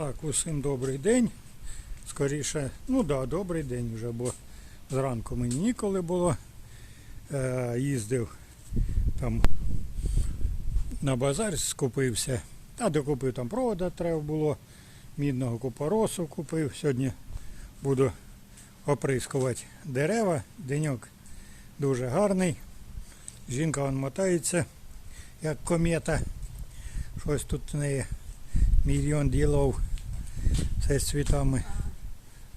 Так, усім добрий день. Скоріше, ну да, добрий день вже, бо зранку мені ніколи було. Е, їздив там на базар, скупився. Та докупив там провода треба було, мідного купоросу купив. Сьогодні буду оприскувати дерева. Деньок дуже гарний. Жінка вон мотається, як комета. Щось тут в неї мільйон ділов. Це з цвітами.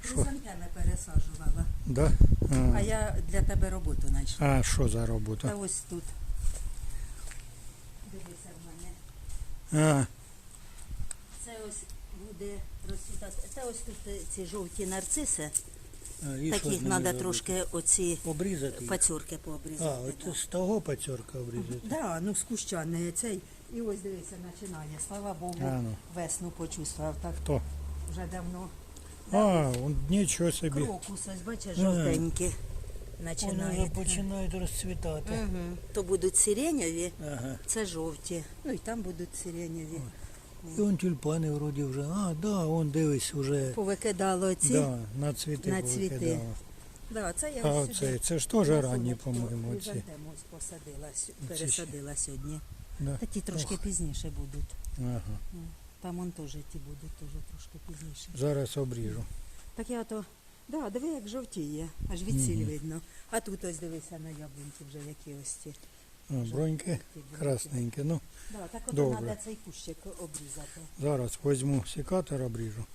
Що? Хризантеми пересаджувала. Да? А А, я для тебе роботу знайшла. а що за Та робота? ось тут. Дивися в мене. А, Це ось буде розцвітати. Це ось тут е, ці жовті нарциси. і Так їх треба трошки оці обрізати. пацюрки А, пообрізати. да. от з того пацьорка обрізати. Да, ну з куща не цей. І ось дивися, починає. Слава Богу, А, ну. весну почувствував. Так Хто? Вже давно. А, он, нічого собі. Крокус, ось бачиш, А. жовтенькі Вони вже починають розцвітати. Угу. То будуть сиреньові, Ага. це жовті. Ну і там будуть сиреньові. І он тюльпани вроді вже. А, да, он дивись уже. Повикидало ці. Да, на цвіти На цвіти. Да, це я А ось оце, сюди це ж теж на ранні, по-моєму, ці. хризантему ось посадила, сю- пересадила сьогодні. Да. Та ті трошки пізніше будуть. Ага. Там он теж ті будуть теж трошки пізніше. Зараз обріжу. Так я то, да, диви, як жовтіє, аж від сіль Мгм. видно. А тут ось дивися на яблунці вже які ось ті. А, броньки красненькі. Ну, Да, так от Добре. треба цей кущик обрізати. зараз візьму секатор, обріжу.